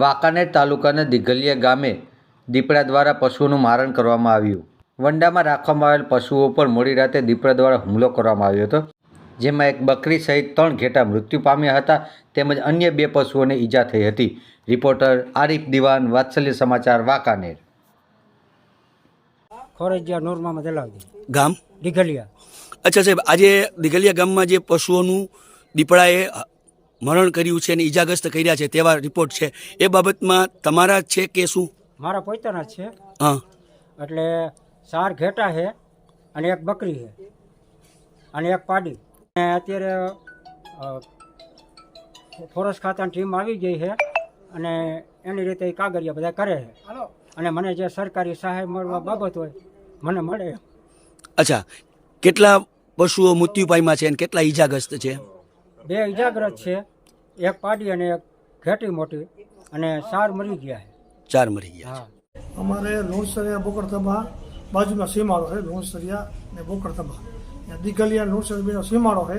વાંકાનેર તાલુકાના દિઘલિયા ગામે દીપડા દ્વારા પશુઓનું મારણ કરવામાં આવ્યું. વંડામાં રાખવામાં આવેલ પશુઓ પર મોડી રાતે દીપડા દ્વારા હુમલો કરવામાં આવ્યો હતો જેમાં એક બકરી સહિત ત્રણ ઘેટા મૃત્યુ પામ્યા હતા તેમજ અન્ય બે પશુઓને ઈજા થઈ હતી. રિપોર્ટર આરિફ દિવાન વાત્સલ્ય સમાચાર વાંકાનેર. ખોરજિયા ગામ? ડીઘલિયા અચ્છા સાહેબ આજે દિઘલિયા ગામમાં જે પશુઓનું દીપડાએ મરણ કર્યું છે અને ઈજાગ્રસ્ત કર્યા છે તેવા રિપોર્ટ છે. એ બાબતમાં તમારા જ છે કે શું? મારા પોતાના જ છે. હા. એટલે ચાર ઘેટા છે અને એક બકરી છે અને એક પાડી. અને અત્યારે ફોરેસ્ટ ખાતાની ટીમ આવી ગઈ છે અને એની રીતે કાગળિયા બધા કરે છે. અને મને જે સરકારી સહાય મળવા બાબત હોય મને મળે. અચ્છા. કેટલા પશુઓ મૃત્યુ પામ્યા છે અને કેટલા ઈજાગ્રસ્ત છે? બે ઈજાગ્રસ્ત છે. એક પાડી અને એક ઘેટી મોટી અને ચાર મરી ગયા છે. ચાર મરી ગયા અમારે અમારે લુણસરિયા બોકરતબા બાજુમાં સીમાડો છે લુણસરિયા ને બોકરતબા ત્યાં દિગલિયા લુણસરિયા બેનો સીમાડો છે.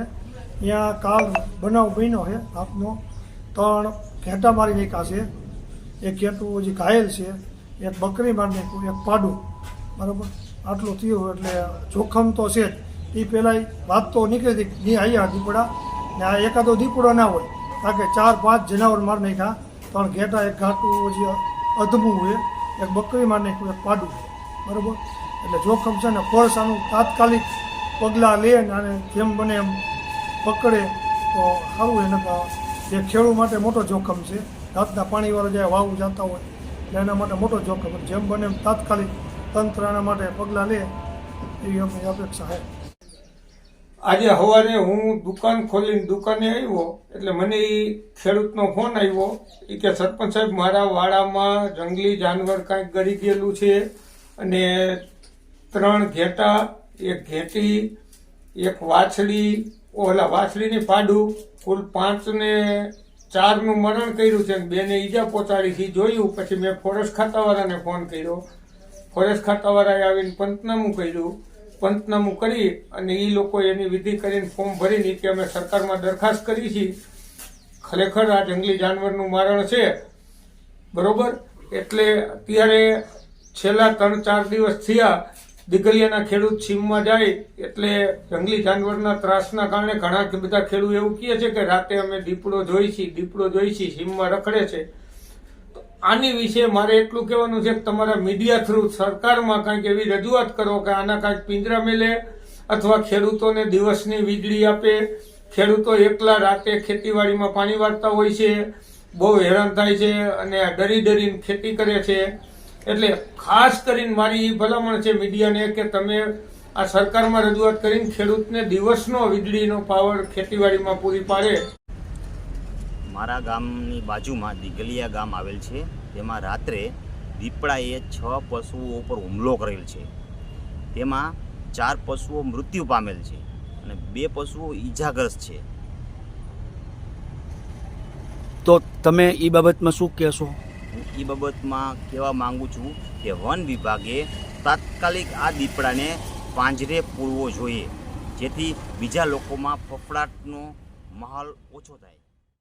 ત્યાં કાલ બનાવ બન્યો છે આપનો ત્રણ ઘેટા મારી નીકા છે. એક ઘેટું હજી ઘાયલ છે એક બકરી મારી નાખ્યું એક પાડું. બરાબર? આટલું થયું એટલે જોખમ તો છે જ. એ પહેલાં વાત તો નીકળી હતી નહીં આવ્યા દીપડા ને આ એકાદો દીપડો ના હોય. કારણ કે ચાર પાંચ જનાવર માર નાખ્યા ત્રણ ઘેટા એક ઘાટું જે અધમું હોય એક બકરી માર નાખ્યું એક પાડું બરાબર એટલે જોખમ છે ને આનું તાત્કાલિક પગલાં લે ને અને જેમ બને એમ પકડે, તો સારું એને જે ખેડૂત માટે મોટો જોખમ છે રાતના પાણીવાળા જાય વાવું જતા હોય એટલે એના માટે મોટો જોખમ. જેમ બને એમ તાત્કાલિક તંત્ર એના માટે પગલાં લે, એવી અપેક્ષા છે. આજે સવારે હું દુકાન ખોલીને દુકાને આવ્યો, એટલે મને એ ખેડૂતનો ફોન આવ્યો એ કે, સરપંચ સાહેબ, મારા વાડામાં જંગલી જાનવર કાંઈક ગળી ગયેલું છે અને ત્રણ ઘેટા, એક ઘેટી, એક વાછડી, ઓલા વાછડીની પાડું, કુલ પાંચને ચારનું મરણ કર્યું છે બેને ઈજા પહોંચાડી છે. જોયું, પછી મેં ફોરેસ્ટ ખાતાવાળાને ફોન કર્યો. ફોરેસ્ટ ખાતાવાળાએ આવીને પંચનામું કર્યું. પંચનામું કરી અને એ લોકો એની વિધિ કરીને ફોર્મ ભરીને કે અમે સરકારમાં દરખાસ્ત કરી છે ખરેખર આ જંગલી જાનવરનું મારણ છે. બરોબર? એટલે અત્યારે છેલ્લા ત્રણ ચાર દિવસ થયા દીકરીયાના ખેડૂત સીમમાં જાય એટલે જંગલી જાનવરના ત્રાસના કારણે ઘણા બધા ખેડૂત એવું કહે છે કે રાતે અમે દીપડો જોઈ છીએ, દીપડો જોઈ છીએ સીમમાં રખડે છે. આની વિશે મારે એટલું કહેવાનું છે કે તમારા મીડિયા થ્રુ સરકારમાં કંઈક એવી રજૂઆત કરો કે આના કાંઈક પિંજરા મેલે અથવા ખેડૂતોને દિવસની વીજળી આપે. ખેડૂતો એકલા રાતે ખેતીવાડીમાં પાણી વાળતા હોય છે, બહુ હેરાન થાય છે અને ડરી ડરીને ખેતી કરે છે. એટલે ખાસ કરીને મારી ભલામણ છે મીડિયાને કે તમે આ સરકારમાં રજૂઆત કરીને ખેડૂતને દિવસનો વીજળીનો પાવર ખેતીવાડીમાં પૂરી પાડે. મારા ગામની બાજુમાં દિગલિયા ગામ આવેલ છે. તેમાં રાત્રે દીપડાએ છ પશુઓ ઉપર હુમલો કરેલ છે. તેમાં ચાર પશુઓ મૃત્યુ પામેલ છે અને બે પશુઓ ઈજાગ્રસ્ત છે. તો તમે એ બાબતમાં શું કહેશો? હું એ બાબતમાં કહેવા માંગુ છું કે વન વિભાગે તાત્કાલિક આ દીપડાને પાંજરે પૂરવો જોઈએ જેથી બીજા લોકોમાં ફફડાટનો માહોલ ઓછો થાય.